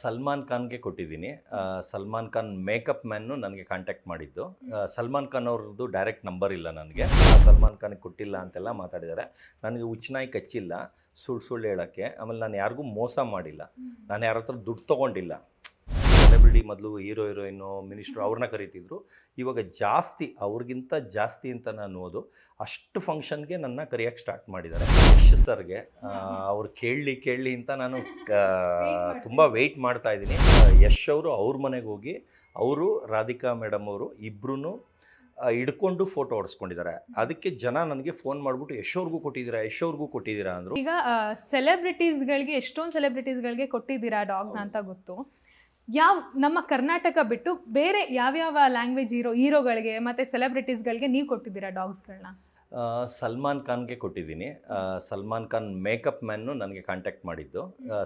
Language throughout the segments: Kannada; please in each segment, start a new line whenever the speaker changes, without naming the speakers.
ಸಲ್ಮಾನ್ ಖಾನ್ಗೆ ಕೊಟ್ಟಿದ್ದೀನಿ. ಸಲ್ಮಾನ್ ಖಾನ್ ಮೇಕಪ್ ಮ್ಯಾನ್ನು ನನಗೆ ಕಾಂಟ್ಯಾಕ್ಟ್ ಮಾಡಿದ್ದು. ಸಲ್ಮಾನ್ ಖಾನ್ ಅವ್ರದ್ದು ಡೈರೆಕ್ಟ್ ನಂಬರ್ ಇಲ್ಲ ನನಗೆ. ಸಲ್ಮಾನ್ ಖಾನ್ಗೆ ಕೊಟ್ಟಿಲ್ಲ ಅಂತೆಲ್ಲ ಮಾತಾಡಿದ್ದಾರೆ. ನನಗೆ ಉಚ್ಚನಾಯಿ ಕಚ್ಚಿಲ್ಲ ಸುಳ್ಳು ಸುಳ್ಳು ಹೇಳೋಕ್ಕೆ. ಆಮೇಲೆ ನಾನು ಯಾರಿಗೂ ಮೋಸ ಮಾಡಿಲ್ಲ. ನಾನು ಯಾರ ಹತ್ರ ದುಡ್ಡು ತೊಗೊಂಡಿಲ್ಲ. ಸೆಲೆಬ್ರಿಟಿ ಮೊದಲು ಹೀರೋ ಹೀರೋಯಿನ್ನು ಮಿನಿಸ್ಟ್ರು ಅವ್ರನ್ನ ಕರಿತಿದ್ರು. ಇವಾಗ ಜಾಸ್ತಿ ಅವ್ರಿಗಿಂತ ಜಾಸ್ತಿ ಅಂತ ನಾನು ಓದು ಅಷ್ಟು ಫಂಕ್ಷನ್ಗೆ ನನ್ನ ಕರೆಯೋಕ್ಕೆ ಸ್ಟಾರ್ಟ್ ಮಾಡಿದ್ದಾರೆ. ಯಶ್ ಸರ್ಗೆ ಅವ್ರು ಕೇಳಲಿ ಕೇಳಲಿ ಅಂತ ನಾನು ತುಂಬ ವೆಯ್ಟ್ ಮಾಡ್ತಾ ಇದ್ದೀನಿ. ಯಶ್ ಅವರು ಅವ್ರ ಮನೆಗೆ ಹೋಗಿ ಅವರು ರಾಧಿಕಾ ಮೇಡಮ್ ಅವರು ಇಬ್ಬರೂ ಹಿಡ್ಕೊಂಡು ಫೋಟೋ ಹೊಡ್ಸ್ಕೊಂಡಿದ್ದಾರೆ. ಅದಕ್ಕೆ ಜನ ನನಗೆ ಫೋನ್ ಮಾಡಿಬಿಟ್ಟು ಯಶ್ ಅವ್ರಿಗೂ ಕೊಟ್ಟಿದ್ದೀರಾ? ಯಶ್ ಅವ್ರಿಗೂ ಕೊಟ್ಟಿದ್ದೀರಾ? ಅಂದರು.
ಈಗ ಸೆಲೆಬ್ರಿಟೀಸ್ಗಳಿಗೆ ಎಷ್ಟೊಂದು ಸೆಲೆಬ್ರಿಟೀಸ್ಗಳಿಗೆ ಕೊಟ್ಟಿದ್ದೀರಾ ಡಾಗ್ನ ಅಂತ ಗೊತ್ತು. ಯಾವ ನಮ್ಮ ಕರ್ನಾಟಕ ಬಿಟ್ಟು ಬೇರೆ ಯಾವ್ಯಾವ ಲ್ಯಾಂಗ್ವೇಜ್ ಹೀರೋ ಹೀರೋಗಳಿಗೆ ಮತ್ತು ಸೆಲೆಬ್ರಿಟೀಸ್ಗಳಿಗೆ ನೀವು ಕೊಟ್ಟಿದ್ದೀರಾ ಡಾಗ್ಸ್ಗಳನ್ನ
ಸಲ್ಮಾನ್ ಖಾನ್ಗೆ ಕೊಟ್ಟಿದ್ದೀನಿ. ಸಲ್ಮಾನ್ ಖಾನ್ ಮೇಕಪ್ ಮ್ಯಾನ್ನು ನನಗೆ ಕಾಂಟ್ಯಾಕ್ಟ್ ಮಾಡಿದ್ದು.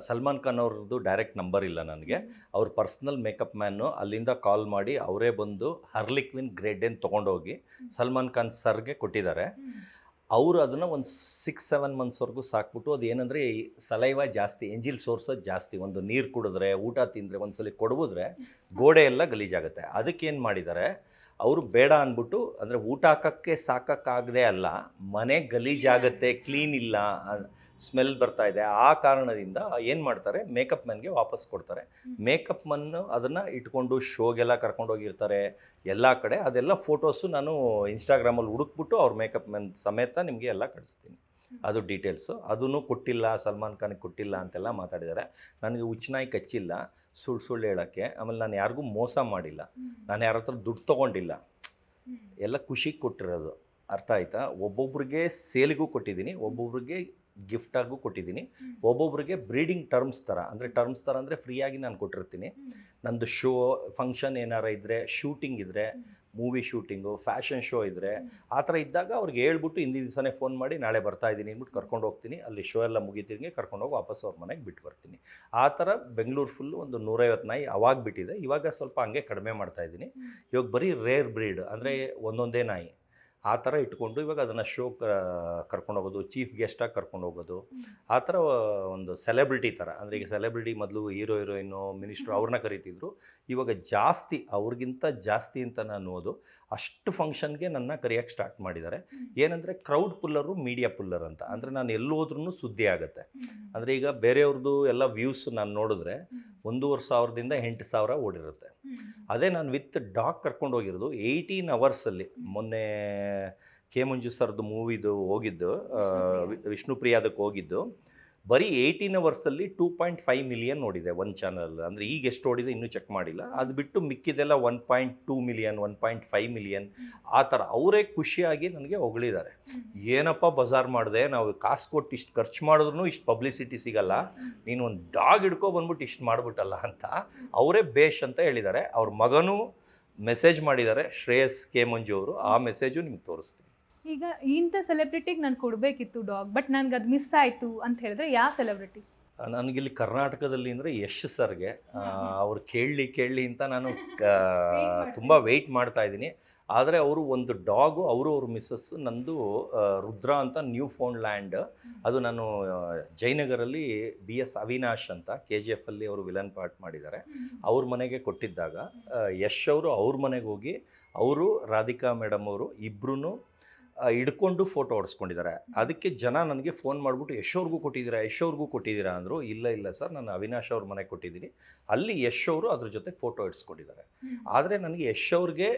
ಸಲ್ಮಾನ್ ಖಾನ್ ಅವ್ರದ್ದು ಡೈರೆಕ್ಟ್ ನಂಬರ್ ಇಲ್ಲ ನನಗೆ. ಅವ್ರ ಪರ್ಸ್ನಲ್ ಮೇಕಪ್ ಮ್ಯಾನು ಅಲ್ಲಿಂದ ಕಾಲ್ ಮಾಡಿ ಅವರೇ ಬಂದು ಹರ್ಲಿಕ್ವಿನ್ ಗ್ರೇಡ್ ಏನು ತೊಗೊಂಡೋಗಿ ಸಲ್ಮಾನ್ ಖಾನ್ ಸರ್ಗೆ ಕೊಟ್ಟಿದ್ದಾರೆ. ಅವರು ಅದನ್ನು ಒಂದು ಸಿಕ್ಸ್ ಸೆವೆನ್ ಮಂತ್ಸ್ವರೆಗೂ ಸಾಕ್ಬಿಟ್ಟು ಅದು ಏನಂದರೆ ಸಲೈವ ಜಾಸ್ತಿ ಎಂಜಿಲ್ ಸೋರ್ಸೋದು ಜಾಸ್ತಿ ಒಂದು ನೀರು ಕುಡಿದ್ರೆ ಊಟ ತಿಂದರೆ ಒಂದ್ಸಲಿ ಕೊಡಬಿದ್ರೆ ಗೋಡೆ ಎಲ್ಲ ಗಲೀಜಾಗುತ್ತೆ. ಅದಕ್ಕೇನು ಮಾಡಿದ್ದಾರೆ ಅವರು ಬೇಡ ಅಂದ್ಬಿಟ್ಟು ಅಂದರೆ ಊಟ ಹಾಕೋಕ್ಕೆ ಸಾಕೋಕ್ಕಾಗದೆ ಅಲ್ಲ ಮನೆ ಗಲೀಜಾಗುತ್ತೆ ಕ್ಲೀನ್ ಇಲ್ಲ ಸ್ಮೆಲ್ ಬರ್ತಾ ಇದೆ. ಆ ಕಾರಣದಿಂದ ಏನು ಮಾಡ್ತಾರೆ? ಮೇಕಪ್ ಮ್ಯಾನ್ಗೆ ವಾಪಸ್ ಕೊಡ್ತಾರೆ. ಮೇಕಪ್ ಮನ್ನು ಅದನ್ನು ಇಟ್ಕೊಂಡು ಶೋಗೆಲ್ಲ ಕರ್ಕೊಂಡೋಗಿರ್ತಾರೆ ಎಲ್ಲ ಕಡೆ ಅದೆಲ್ಲ ಫೋಟೋಸು ನಾನು ಇನ್ಸ್ಟಾಗ್ರಾಮಲ್ಲಿ ಹುಡುಕ್ಬಿಟ್ಟು ಅವ್ರ ಮೇಕಪ್ ಮ್ಯಾನ್ ಸಮೇತ ನಿಮಗೆ ಎಲ್ಲ ಕಳಿಸ್ತೀನಿ. ಅದು ಡೀಟೇಲ್ಸು. ಅದನ್ನು ಕೊಟ್ಟಿಲ್ಲ ಸಲ್ಮಾನ್ ಖಾನಿಗೆ ಕೊಟ್ಟಿಲ್ಲ ಅಂತೆಲ್ಲ ಮಾತಾಡಿದ್ದಾರೆ ನನಗೆ ಉಚ್ಚನಾಯಿ ಕಚ್ಚಿಲ್ಲ ಸುಳ್ಳು ಸುಳ್ಳು ಹೇಳೋಕ್ಕೆ. ಆಮೇಲೆ ನಾನು ಯಾರಿಗೂ ಮೋಸ ಮಾಡಿಲ್ಲ. ನಾನು ಯಾರ ಹತ್ರ ದುಡ್ಡು ತೊಗೊಂಡಿಲ್ಲ. ಎಲ್ಲ ಖುಷಿಗೆ ಕೊಟ್ಟಿರೋದು. ಅರ್ಥ ಆಯ್ತಾ? ಒಬ್ಬೊಬ್ರಿಗೆ ಸೇಲಿಗೂ ಕೊಟ್ಟಿದ್ದೀನಿ ಒಬ್ಬೊಬ್ರಿಗೆ ಗಿಫ್ಟಾಗೂ ಕೊಟ್ಟಿದ್ದೀನಿ. ಒಬ್ಬೊಬ್ರಿಗೆ ಬ್ರೀಡಿಂಗ್ ಟರ್ಮ್ಸ್ ಥರ ಅಂದರೆ ಟರ್ಮ್ಸ್ ಥರ ಅಂದರೆ ಫ್ರೀಯಾಗಿ ನಾನು ಕೊಟ್ಟಿರ್ತೀನಿ. ನಂದು ಶೋ ಫಂಕ್ಷನ್ ಏನಾರ ಇದ್ದರೆ ಶೂಟಿಂಗ್ ಇದ್ದರೆ ಮೂವಿ ಶೂಟಿಂಗು ಫ್ಯಾಷನ್ ಶೋ ಇದ್ದರೆ ಆ ಥರ ಇದ್ದಾಗ ಅವ್ರಿಗೆ ಹೇಳ್ಬಿಟ್ಟು ಹಿಂದಿನ ದಿವಸನೇ ಫೋನ್ ಮಾಡಿ ನಾಳೆ ಬರ್ತಾ ಇದ್ದೀನಿ ಅಂದ್ಬಿಟ್ಟು ಕರ್ಕೊಂಡು ಹೋಗ್ತೀನಿ. ಅಲ್ಲಿ ಶೋ ಎಲ್ಲ ಮುಗಿತೀನಿ ಕರ್ಕೊಂಡು ಹೋಗಿ ವಾಪಸ್ ಅವ್ರ ಮನೆಗೆ ಬಿಟ್ಟು ಬರ್ತೀನಿ. ಆ ಥರ ಬೆಂಗಳೂರು ಫುಲ್ಲು ಒಂದು ನೂರೈವತ್ತು ನಾಯಿ ಅವಾಗ ಬಿಟ್ಟಿದೆ. ಇವಾಗ ಸ್ವಲ್ಪ ಹಂಗೆ ಕಡಿಮೆ ಮಾಡ್ತಾ ಇದ್ದೀನಿ. ಇವಾಗ ಬರೀ ರೇರ್ ಬ್ರೀಡ್ ಅಂದರೆ ಒಂದೊಂದೇ ನಾಯಿ. ಆ ಥರ ಇಟ್ಕೊಂಡು ಇವಾಗ ಅದನ್ನು ಶೋ ಕರ್ಕೊಂಡು ಹೋಗೋದು ಚೀಫ್ ಗೆಸ್ಟಾಗಿ ಕರ್ಕೊಂಡು ಹೋಗೋದು. ಆ ಥರ ಒಂದು ಸೆಲೆಬ್ರಿಟಿ ಥರ ಅಂದರೆ ಈಗ ಸೆಲೆಬ್ರಿಟಿ ಮೊದಲು ಹೀರೋ ಹೀರೋಯಿನ್ನು ಮಿನಿಸ್ಟ್ರು ಅವ್ರನ್ನ ಕರಿತಿದ್ರು. ಇವಾಗ ಜಾಸ್ತಿ ಅವ್ರಿಗಿಂತ ಜಾಸ್ತಿ ಅಂತ ನಾನು ಓದು ಅಷ್ಟು ಫಂಕ್ಷನ್ಗೆ ನನ್ನ ಕರೆಯೋಕ್ಕೆ ಸ್ಟಾರ್ಟ್ ಮಾಡಿದ್ದಾರೆ. ಏನಂದರೆ ಕ್ರೌಡ್ ಪುಲ್ಲರು ಮೀಡಿಯಾ ಪುಲ್ಲರ್ ಅಂತ. ಅಂದರೆ ನಾನು ಎಲ್ಲೋದ್ರೂ ಸುದ್ದಿ ಆಗುತ್ತೆ. ಅಂದರೆ ಈಗ ಬೇರೆಯವ್ರದ್ದು ಎಲ್ಲ ವ್ಯೂಸ್ ನಾನು ನೋಡಿದ್ರೆ ಒಂದೂವರೆ ಸಾವಿರದಿಂದ ಎಂಟು ಸಾವಿರ ಓಡಿರುತ್ತೆ. ಅದೇ ನಾನು ವಿತ್ ಡಾಗ್ ಕರ್ಕೊಂಡು ಹೋಗಿರೋದು ಏಯ್ಟೀನ್ ಅವರ್ಸಲ್ಲಿ ಮೊನ್ನೆ ಕೆ ಮಂಜು ಸರ್ದು ಮೂವಿದು ಹೋಗಿದ್ದು ವಿಷ್ಣು ವಿಷ್ಣುಪ್ರಿಯಾದಕ್ಕೆ ಹೋಗಿದ್ದು. ಬರೀ ಏಯ್ಟೀನ್ ಅವರ್ಸಲ್ಲಿ ಟೂ ಪಾಯಿಂಟ್ ಫೈವ್ ಮಿಲಿಯನ್ ನೋಡಿದೆ ಒಂದು ಚಾನಲ್ ಅಂದರೆ ಈಗ ಎಷ್ಟು ಓಡಿದೆ ಇನ್ನೂ ಚೆಕ್ ಮಾಡಿಲ್ಲ. ಅದು ಬಿಟ್ಟು ಮಿಕ್ಕಿದೆಲ್ಲ one point two million one point five million ಆ ಥರ ಅವರೇ ಖುಷಿಯಾಗಿ ನನಗೆ ಹೊಗಳಿದ್ದಾರೆ. ಏನಪ್ಪ ಬಜಾರ್ ಮಾಡಿದೆ? ನಾವು ಕಾಸು ಕೊಟ್ಟು ಇಷ್ಟು ಖರ್ಚು ಮಾಡಿದ್ರು ಇಷ್ಟು ಪಬ್ಲಿಸಿಟಿ ಸಿಗಲ್ಲ. ನೀನು ಒಂದು ಡಾಗ್ ಹಿಡ್ಕೊ ಬಂದ್ಬಿಟ್ಟು ಇಷ್ಟು ಮಾಡ್ಬಿಟ್ಟಲ್ಲ ಅಂತ ಅವರೇ ಬೇಷ್ ಅಂತ ಹೇಳಿದ್ದಾರೆ. ಅವ್ರ ಮಗನೂ ಮೆಸೇಜ್ ಮಾಡಿದ್ದಾರೆ. ಶ್ರೇಯಸ್ ಕೆ ಮಂಜು ಅವರು. ಆ ಮೆಸೇಜು ನಿಮ್ಗೆ ತೋರಿಸ್ತೀನಿ.
ಈಗ ಇಂಥ ಸೆಲೆಬ್ರಿಟಿಗೆ ನಾನು ಕೊಡಬೇಕಿತ್ತು ಡಾಗ್ ಬಟ್ ನನಗೆ ಅದು ಮಿಸ್ ಆಯಿತು ಅಂತ ಹೇಳಿದ್ರೆ ಯಾವ ಸೆಲೆಬ್ರಿಟಿ
ನನಗಿಲ್ಲಿ ಕರ್ನಾಟಕದಲ್ಲಿ ಅಂದರೆ ಯಶ್ ಸರ್ಗೆ. ಅವ್ರು ಕೇಳಲಿ ಕೇಳಲಿ ಅಂತ ನಾನು ತುಂಬ ವೆಯ್ಟ್ ಮಾಡ್ತಾ ಇದ್ದೀನಿ. ಆದರೆ ಅವರು ಒಂದು ಡಾಗು ಅವರು ಅವ್ರ ಮಿಸ್ಸಸ್ ನಂದು ರುದ್ರ ಅಂತ ನ್ಯೂ ಫೋನ್ ಲ್ಯಾಂಡ್ ಅದು ನಾನು ಜಯನಗರಲ್ಲಿ ಬಿ ಎಸ್ ಅವಿನಾಶ್ ಅಂತ ಕೆ ಜಿ ಎಫಲ್ಲಿ ಅವರು ವಿಲನ್ ಪಾರ್ಟ್ ಮಾಡಿದ್ದಾರೆ. ಅವ್ರ ಮನೆಗೆ ಕೊಟ್ಟಿದ್ದಾಗ ಯಶ್ ಅವರು ಅವ್ರ ಮನೆಗೆ ಹೋಗಿ ಅವರು ರಾಧಿಕಾ ಮೇಡಮ್ ಅವರು ಇಬ್ಬರೂ ಹಿಡ್ಕೊಂಡು ಫೋಟೋ ಹೊಡ್ಸ್ಕೊಂಡಿದ್ದಾರೆ. ಅದಕ್ಕೆ ಜನ ನನಗೆ ಫೋನ್ ಮಾಡಿಬಿಟ್ಟು ಯಶೋರ್ಗೂ ಕೊಟ್ಟಿದ್ದೀರಾ ಯಶೋರ್ಗೂ ಅವ್ರಿಗೂ ಕೊಟ್ಟಿದ್ದೀರಾ ಅಂದರು ಇಲ್ಲ ಇಲ್ಲ ಸರ್ ನಾನು ಅವಿನಾಶ್ ಅವ್ರ ಮನೆಗೆ ಕೊಟ್ಟಿದ್ದೀನಿ. ಅಲ್ಲಿ ಯಶ್ ಅವರು ಅದ್ರ ಜೊತೆ ಫೋಟೋ ಇಡ್ಸ್ಕೊಂಡಿದ್ದಾರೆ. ಆದರೆ ನನಗೆ ಯಶ್ ಅವ್ರಿಗೆ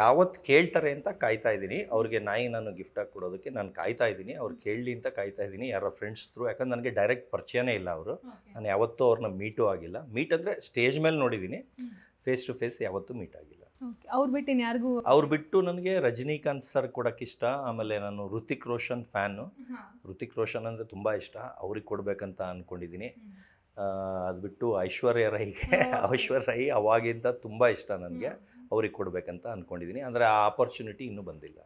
ಯಾವತ್ತು ಕೇಳ್ತಾರೆ ಅಂತ ಕಾಯ್ತಾ ಇದ್ದೀನಿ. ಅವ್ರಿಗೆ ನಾಯಿ ನಾನು ಗಿಫ್ಟಾಗಿ ಕೊಡೋದಕ್ಕೆ ನಾನು ಕಾಯ್ತಾ ಇದ್ದೀನಿ. ಅವ್ರು ಕೇಳಲಿ ಅಂತ ಕಾಯ್ತಾ ಇದ್ದೀನಿ. ಯಾರೋ ಫ್ರೆಂಡ್ಸ್ ಥ್ರೂ ಯಾಕಂದ್ರೆ ನನಗೆ ಡೈರೆಕ್ಟ್ ಪರಿಚಯನೇ ಇಲ್ಲ ಅವರು. ನಾನು ಯಾವತ್ತೂ ಅವ್ರನ್ನ ಮೀಟೂ ಆಗಿಲ್ಲ. ಮೀಟ್ ಅಂದರೆ ಸ್ಟೇಜ್ ಮೇಲೆ ನೋಡಿದ್ದೀನಿ. ಫೇಸ್ ಟು ಫೇಸ್ ಯಾವತ್ತೂ ಮೀಟ್ ಆಗಿಲ್ಲ.
ಅವ್ರು ಬಿಟ್ಟು ಇನ್ಯಾರಿಗೂ
ಅವ್ರು ಬಿಟ್ಟು ನನಗೆ ರಜನಿಕಾಂತ್ ಸರ್ ಕೊಡೋಕೆ ಇಷ್ಟ ಆಮೇಲೆ ನಾನು ಋತಿಕ್ ರೋಷನ್ ಫ್ಯಾನು ಋತಿಕ್ ರೋಷನ್ ಅಂದರೆ ತುಂಬ ಇಷ್ಟ ಅವ್ರಿಗೆ ಕೊಡಬೇಕಂತ ಅಂದ್ಕೊಂಡಿದ್ದೀನಿ ಅದು ಬಿಟ್ಟು ಐಶ್ವರ್ಯ ರೈಗೆ ಐಶ್ವರ್ಯ ರೈ ಅವಾಗಿಂದ ತುಂಬ ಇಷ್ಟ ನನಗೆ ಅವ್ರಿಗೆ ಕೊಡಬೇಕಂತ ಅಂದ್ಕೊಂಡಿದ್ದೀನಿ ಅಂದರೆ ಆ ಆಪರ್ಚುನಿಟಿ ಇನ್ನೂ ಬಂದಿಲ್ಲ.